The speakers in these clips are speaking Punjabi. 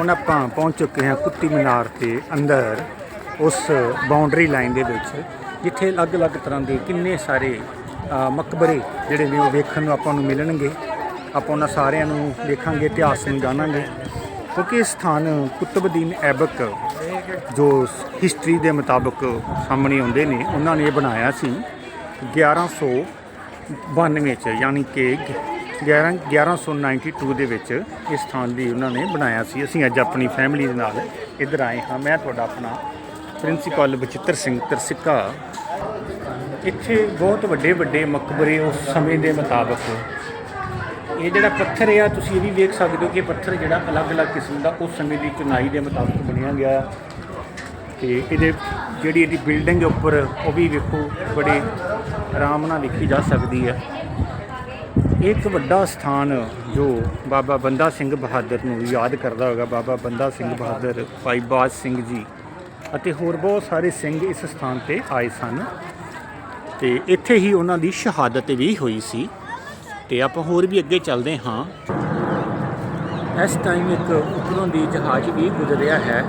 ਹੁਣ ਆਪਾਂ ਪਹੁੰਚ ਚੁੱਕੇ ਹਾਂ ਕੁੱਤੀ ਮੀਨਾਰ ਦੇ ਅੰਦਰ, ਉਸ ਬਾਉਂਡਰੀ ਲਾਈਨ ਦੇ ਵਿੱਚ, ਜਿੱਥੇ ਅਲੱਗ-ਅਲੱਗ ਤਰ੍ਹਾਂ ਦੇ ਕਿੰਨੇ ਸਾਰੇ ਮਕਬਰੇ ਜਿਹੜੇ ਨੇ ਉਹ ਵੇਖਣ ਨੂੰ ਆਪਾਂ ਨੂੰ ਮਿਲਣਗੇ। ਆਪਾਂ ਉਹਨਾਂ ਸਾਰਿਆਂ ਨੂੰ ਦੇਖਾਂਗੇ ਇਤਿਹਾਸ ਨੂੰ ਜਾਣਾਂਗੇ। ਕਿਉਂਕਿ ਇਹ ਸਥਾਨ ਕੁਤਬਦੀਨ ਐਬਕ, ਜੋ ਹਿਸਟਰੀ ਦੇ ਮੁਤਾਬਕ ਸਾਹਮਣੇ ਆਉਂਦੇ ਨੇ, ਉਹਨਾਂ ਨੇ ਇਹ ਬਣਾਇਆ ਸੀ। 1192 ਚ, ਯਾਨੀ ਕਿ 11 1192 ਦੇ ਵਿੱਚ ਇਸ ਸਥਾਨ ਦੀ ਉਹਨਾਂ ਨੇ ਬਣਾਇਆ ਸੀ। ਅਸੀਂ ਅੱਜ ਆਪਣੀ ਫੈਮਿਲੀ ਦੇ ਨਾਲ ਇੱਧਰ ਆਏ ਹਾਂ। ਮੈਂ ਤੁਹਾਡਾ ਆਪਣਾ ਪ੍ਰਿੰਸੀਪਲ ਬਚਿੱਤਰ ਸਿੰਘ ਤਰਸਿੱਕਾ। ਇੱਥੇ ਬਹੁਤ ਵੱਡੇ ਵੱਡੇ ਮਕਬਰੇ ਉਸ ਸਮੇਂ ਦੇ ਮੁਤਾਬਕ। ਇਹ ਜਿਹੜਾ ਪੱਥਰ ਆ, ਤੁਸੀਂ ਇਹ ਵੀ ਵੇਖ ਸਕਦੇ ਹੋ ਕਿ ਇਹ ਪੱਥਰ ਜਿਹੜਾ ਅਲੱਗ-ਅਲੱਗ ਕਿਸਮ ਦਾ ਉਸ ਸਮੇਂ ਦੀ ਚੁਣਾਈ ਦੇ ਮੁਤਾਬਕ ਬਣਿਆ ਗਿਆ। ਤੇ ਇਹਦੇ ਜਿਹੜੀ ਇਹਦੀ ਬਿਲਡਿੰਗ ਉੱਪਰ ਉਹ ਵੀ ਵੇਖੋ, ਬੜੇ ਆਰਾਮ ਨਾਲ ਵੇਖੀ ਜਾ ਸਕਦੀ ਹੈ। ਇੱਕ ਵੱਡਾ ਸਥਾਨ ਜੋ ਬਾਬਾ ਬੰਦਾ ਸਿੰਘ ਬਹਾਦਰ ਨੂੰ ਯਾਦ ਕਰਦਾ ਹੋਗਾ ਬਾਬਾ ਬੰਦਾ ਸਿੰਘ ਬਹਾਦਰ ਭਾਈ ਬਾਜ ਸਿੰਘ ਜੀ ਅਤੇ ਹੋਰ ਬਹੁਤ ਸਾਰੇ ਸਿੰਘ ਇਸ ਸਥਾਨ ਤੇ ਆਏ ਸਨ। ਤੇ ਇੱਥੇ ਹੀ ਉਹਨਾਂ ਦੀ ਸ਼ਹਾਦਤ ਵੀ ਹੋਈ ਸੀ। ਤੇ ਆਪਾਂ ਹੋਰ ਵੀ ਅੱਗੇ ਚੱਲਦੇ ਹਾਂ। ਇਸ ਟਾਈਮ ਇੱਕ ਉੱਪਰੋਂ ਦੀ ਜਹਾਜ਼ ਵੀ ਗੁਜ਼ਰਿਆ ਹੈ।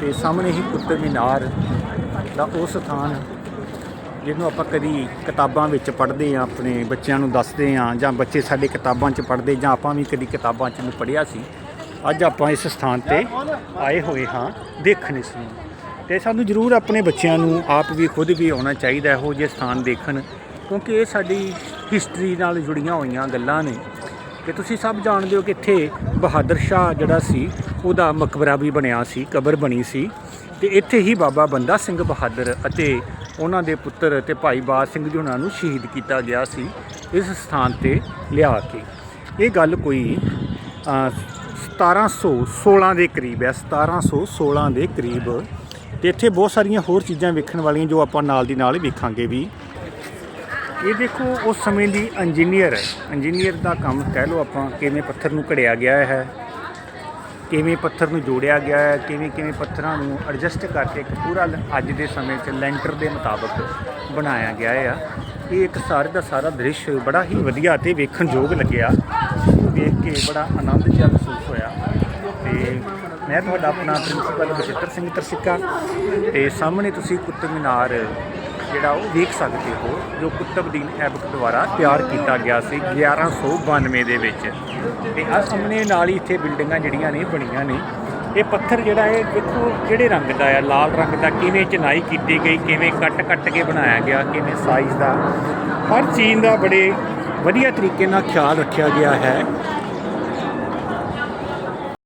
ਤੇ ਸਾਹਮਣੇ ਹੀ ਕੁਤਬ ਮੀਨਾਰ ਦਾ ਉਹ ਸਥਾਨ ਜਿਹਨੂੰ ਆਪਾਂ ਕਦੀ ਕਿਤਾਬਾਂ ਵਿੱਚ ਪੜ੍ਹਦੇ ਆ ਆਪਣੇ ਬੱਚਿਆਂ ਨੂੰ ਦੱਸਦੇ ਆ ਜਾਂ ਬੱਚੇ ਸਾਡੇ ਕਿਤਾਬਾਂ 'ਚ ਪੜ੍ਹਦੇ ਜਾਂ ਆਪਾਂ ਵੀ ਕਦੀ ਕਿਤਾਬਾਂ 'ਚ ਨੂੰ ਪੜ੍ਹਿਆ ਸੀ, ਅੱਜ ਆਪਾਂ ਇਸ ਸਥਾਨ ਤੇ ਆਏ ਹੋਏ ਹਾਂ, ਦੇਖਣ ਇਸ ਨੂੰ। ਤੇ ਸਾਨੂੰ ਜ਼ਰੂਰ ਆਪਣੇ ਬੱਚਿਆਂ ਨੂੰ ਆਪ ਵੀ ਖੁਦ ਵੀ ਆਉਣਾ ਚਾਹੀਦਾ ਇਹੋ ਜਿਹੇ ਸਥਾਨ ਦੇਖਣ, ਕਿਉਂਕਿ ਇਹ ਸਾਡੀ ਹਿਸਟਰੀ ਨਾਲ ਜੁੜੀਆਂ ਹੋਈਆਂ ਗੱਲਾਂ ਨੇ। ਕਿ ਤੁਸੀਂ ਸਭ ਜਾਣਦੇ ਹੋ ਕਿ ਇੱਥੇ ਬਹਾਦਰ ਸ਼ਾਹ ਜਿਹੜਾ ਸੀ ਉਹਦਾ ਮਕਬਰਾ ਵੀ ਬਣਿਆ ਸੀ ਕਬਰ ਬਣੀ ਸੀ ਤੇ ਇੱਥੇ ਹੀ ਬਾਬਾ ਬੰਦਾ ਸਿੰਘ ਬਹਾਦਰ ਅਤੇ ਉਹਨਾਂ ਦੇ ਪੁੱਤਰ ਅਤੇ ਭਾਈ ਬਾਜ ਸਿੰਘ ਜੀ ਉਹਨਾਂ ਨੂੰ ਸ਼ਹੀਦ ਕੀਤਾ ਗਿਆ ਸੀ ਇਸ ਸਥਾਨ ਤੇ ਲਿਆ ਕੇ। ਇਹ ਗੱਲ ਕੋਈ ਅ, 1716 ਦੇ ਕਰੀਬ ਹੈ 1716 ਦੇ ਕਰੀਬ। ਤੇ ਇੱਥੇ ਬਹੁਤ ਸਾਰੀਆਂ ਹੋਰ ਚੀਜ਼ਾਂ ਵੇਖਣ ਵਾਲੀਆਂ ਜੋ ਆਪਾਂ ਨਾਲ ਦੀ ਨਾਲ ਵੇਖਾਂਗੇ ਵੀ। ਇਹ ਦੇਖੋ ਉਸ ਸਮੇਂ ਦੀ ਇੰਜੀਨੀਅਰ ਇੰਜੀਨੀਅਰ ਦਾ ਕੰਮ ਕਹਿ ਲਓ ਆਪਾਂ ਕਿਵੇਂ ਪੱਥਰ ਨੂੰ ਘੜਿਆ ਗਿਆ ਹੈ। ਕਿਵੇਂ ਪੱਥਰ ਨੂੰ ਜੋੜਿਆ ਗਿਆ ਹੈ, ਕਿਵੇਂ ਕਿਵੇਂ ਪੱਥਰਾਂ ਨੂੰ ਐਡਜਸਟ ਕਰਕੇ ਇੱਕ ਪੂਰਾ ਲ- ਅੱਜ ਦੇ ਸਮੇਂ 'ਚ ਲੈਂਟਰ ਦੇ ਮੁਤਾਬਕ ਬਣਾਇਆ ਗਿਆ ਆ। ਇਹ ਇੱਕ ਸਾਰੇ ਦਾ ਸਾਰਾ ਦ੍ਰਿਸ਼ ਬੜਾ ਹੀ ਵਧੀਆ ਤੇ ਵੇਖਣਯੋਗ ਲੱਗਿਆ। ਵੇਖ ਕੇ ਬੜਾ ਆਨੰਦ ਜਿਹਾ ਮਹਿਸੂਸ ਹੋਇਆ। ਤੇ ਮੈਂ ਤੁਹਾਡਾ ਆਪਣਾ ਪ੍ਰਿੰਸੀਪਲ ਬਚਿੱਤਰ ਸਿੰਘ ਤਰਸਿੱਕਾ ਤੇ ਸਾਹਮਣੇ ਤੁਸੀਂ ਕੁਤਬ ਮੀਨਾਰ ਜਿਹੜਾ ਉਹ ਵੇਖ ਸਕਦੇ ਹੋ, ਜੋ ਕੁਤਬਦੀਨ ਐਬਕ ਦੁਆਰਾ ਤਿਆਰ ਕੀਤਾ ਗਿਆ ਸੀ 1192 ਦੇ ਵਿੱਚ। ਤੇ ਆ ਸਾਹਮਣੇ ਨਾਲ ਹੀ ਇੱਥੇ ਬਿਲਡਿੰਗਾਂ ਜਿਹੜੀਆਂ ਨੇ, ਬਣੀਆਂ ਨੇ। ਇਹ ਪੱਥਰ ਜਿਹੜਾ ਹੈ ਦੇਖੋ ਕਿਹੜੇ ਰੰਗ ਦਾ ਹੈ ਲਾਲ ਰੰਗ ਦਾ, ਕਿਵੇਂ ਚਨਾਈ ਕੀਤੀ ਗਈ, ਕਿਵੇਂ ਕੱਟ ਕੱਟ ਕੇ ਬਣਾਇਆ ਗਿਆ, ਕਿਵੇਂ ਸਾਈਜ਼ ਦਾ? ਹਰ ਚੀਜ਼ ਦਾ ਬੜੇ ਵਧੀਆ ਤਰੀਕੇ ਨਾਲ ਖਿਆਲ ਰੱਖਿਆ ਗਿਆ ਹੈ।